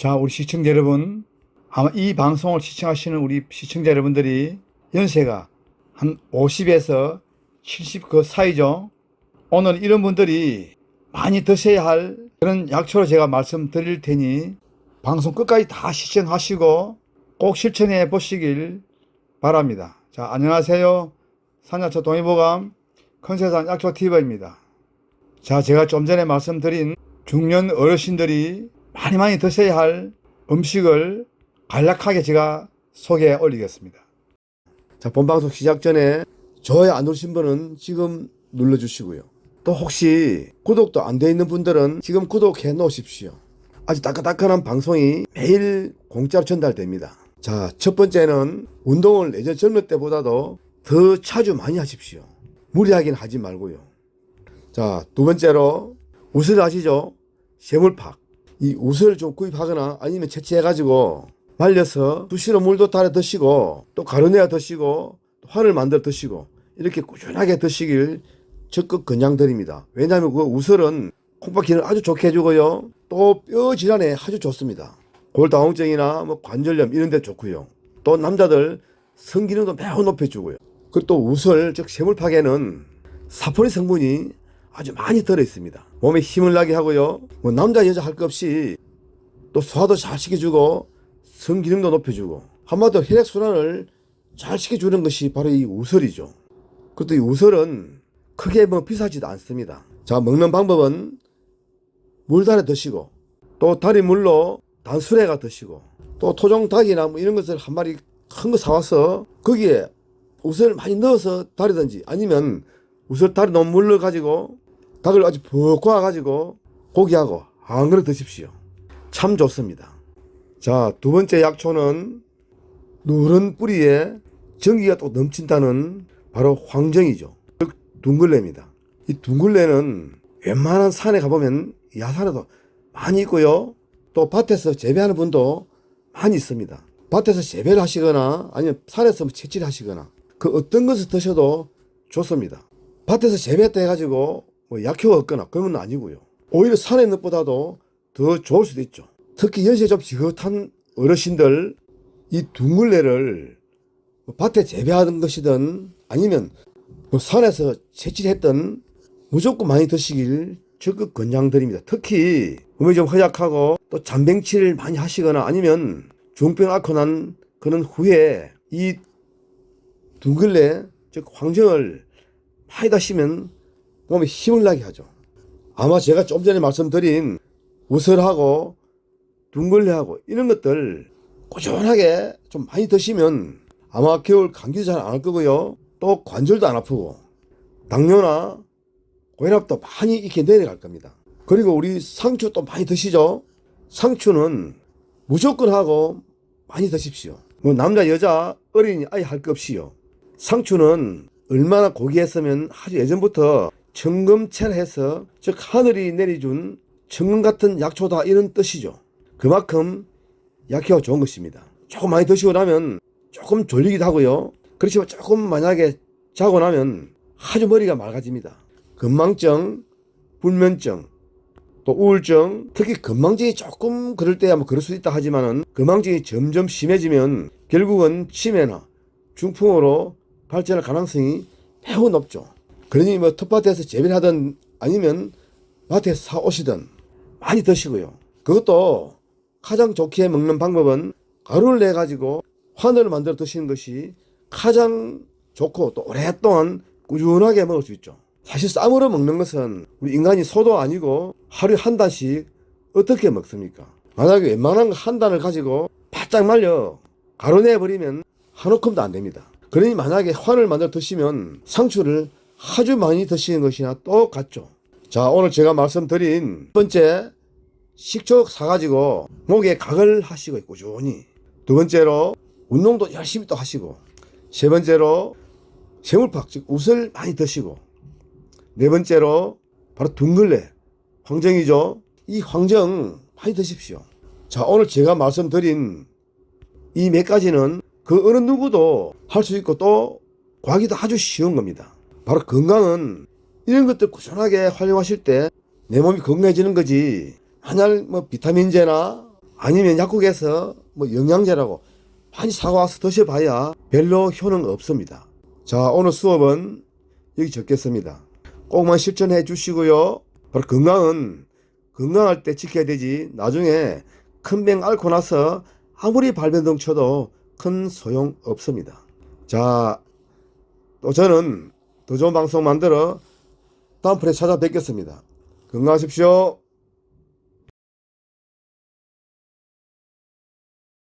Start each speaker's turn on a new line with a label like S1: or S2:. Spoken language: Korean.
S1: 자, 우리 시청자 여러분, 아마 이 방송을 시청하시는 우리 시청자 여러분들이 연세가 한 50에서 70 그 사이죠. 오늘 이런 분들이 많이 드셔야 할 그런 약초로 제가 말씀드릴 테니 방송 끝까지 다 시청하시고 꼭 실천해 보시길 바랍니다. 자, 안녕하세요. 산야초 동의보감 컨세상 약초TV입니다. 자, 제가 좀 전에 말씀드린 중년 어르신들이 많이 많이 드셔야 할 음식을 간략하게 제가 소개해 올리겠습니다.
S2: 자, 본방송 시작 전에 좋아요 안 누르신 분은 지금 눌러주시고요. 또 혹시 구독도 안 돼 있는 분들은 지금 구독해 놓으십시오. 아주 따끈따끈한 방송이 매일 공짜로 전달됩니다. 자, 첫 번째는 운동을 예전 젊을 때보다도 더 자주 많이 하십시오. 무리하긴 하지 말고요. 자, 두 번째로 우슬 아시죠? 쇠물팍. 이 우슬 좀 구입하거나 아니면 채취해가지고 말려서 수시로 물도 따라 드시고 또 가루내어 드시고 또 환을 만들어 드시고 이렇게 꾸준하게 드시길 적극 권장드립니다. 왜냐하면 그 우슬은 콩팥 기능 아주 좋게 해주고요. 또 뼈 질환에 아주 좋습니다. 골다공증이나 뭐 관절염 이런 데 좋고요. 또 남자들 성기능도 매우 높여주고요. 그리고 또 우슬 즉 쇠물팍에는 사포닌 성분이 아주 많이 들어 있습니다. 몸에 힘을 나게 하고요. 뭐 남자 여자 할 것 없이 또 소화도 잘 시켜주고 성기능도 높여주고 한마디로 혈액 순환을 잘 시켜주는 것이 바로 이 우설이죠. 그것도 이 우설은 크게 뭐 비싸지도 않습니다. 자 먹는 방법은 물 달에 드시고 또 다리 물로 단수레가 드시고 또 토종 닭이나 뭐 이런 것을 한 마리 큰 거 사와서 거기에 우설 많이 넣어서 다리든지 아니면 우설 다리 너무 물러 가지고 닭을 아주 푹 구워 가지고 고기하고 한 그릇 드십시오. 참 좋습니다. 자, 두 번째 약초는 누런 뿌리에 전기가 또 넘친다는 바로 황정이죠. 즉 둥글레입니다. 이 둥글레는 웬만한 산에 가보면 야산에도 많이 있고요. 또 밭에서 재배하는 분도 많이 있습니다. 밭에서 재배를 하시거나 아니면 산에서 뭐 채취를 하시거나 그 어떤 것을 드셔도 좋습니다. 밭에서 재배했다 해가지고 뭐 약효가 없거나 그런 건 아니고요. 오히려 산에 있는 것보다도 더 좋을 수도 있죠. 특히 연세 좀 지긋한 어르신들 이 둥글레를 뭐 밭에 재배하는 것이든 아니면 뭐 산에서 채취했던 무조건 많이 드시길 적극 권장드립니다. 특히 몸이 좀 허약하고 또 잔병치를 많이 하시거나 아니면 중병 앓고 난 그런 후에 이 둥글레 즉 황정을 많이 다시면 몸에 힘을 나게 하죠. 아마 제가 좀 전에 말씀드린 우설하고 둥글레하고 이런 것들 꾸준하게 좀 많이 드시면 아마 겨울 감기도 잘안 할 거고요. 또 관절도 안 아프고 당뇨나 고혈압도 많이 이렇게 내려갈 겁니다. 그리고 우리 상추 또 많이 드시죠? 상추는 무조건 하고 많이 드십시오. 뭐 남자 여자 어린이 아이 할 것 없이요. 상추는 얼마나 고귀했으면 아주 예전부터 청금채해서 즉 하늘이 내려준 청금 같은 약초다 이런 뜻이죠. 그만큼 약효가 좋은 것입니다. 조금 많이 드시고 나면 조금 졸리기도 하고요. 그렇지만 조금 만약에 자고 나면 아주 머리가 맑아집니다. 건망증, 불면증, 또 우울증, 특히 건망증이 조금 그럴 때야 뭐 그럴 수 있다 하지만은 건망증이 점점 심해지면 결국은 치매나 중풍으로 발전할 가능성이 매우 높죠. 그러니 뭐 텃밭에서 재배를 하든 아니면 밭에서 사오시든 많이 드시고요. 그것도 가장 좋게 먹는 방법은 가루를 내 가지고 환을 만들어 드시는 것이 가장 좋고 또 오랫동안 꾸준하게 먹을 수 있죠. 사실 쌈으로 먹는 것은 우리 인간이 소도 아니고 하루에 한 단씩 어떻게 먹습니까? 만약에 웬만한 거한 단을 가지고 바짝 말려 가루 내버리면 한 움큼도 안 됩니다. 그러니 만약에 환을 만들어 드시면 상추를 아주 많이 드시는 것이나 똑같죠. 자, 오늘 제가 말씀드린 첫 번째 식초 사가지고 목에 각을 하시고 꾸준히 두 번째로 운동도 열심히 또 하시고 세 번째로 세물팍 즉 웃을 많이 드시고 네 번째로 바로 둥글레 황정이죠. 이 황정 많이 드십시오. 자 오늘 제가 말씀드린 이 몇 가지는 그 어느 누구도 할 수 있고 또 구하기도 아주 쉬운 겁니다. 바로 건강은 이런 것들 꾸준하게 활용하실 때 내 몸이 건강해지는 거지. 만약 뭐 비타민제나 아니면 약국에서 뭐 영양제라고 많이 사와서 드셔봐야 별로 효능 없습니다. 자, 오늘 수업은 여기 적겠습니다. 꼭만 실천해 주시고요. 바로 건강은 건강할 때 지켜야 되지. 나중에 큰 병 앓고 나서 아무리 발병등 쳐도 큰 소용 없습니다. 자, 또 저는 더 좋은 방송 만들어 다음 편에 찾아뵙겠습니다. 건강하십시오.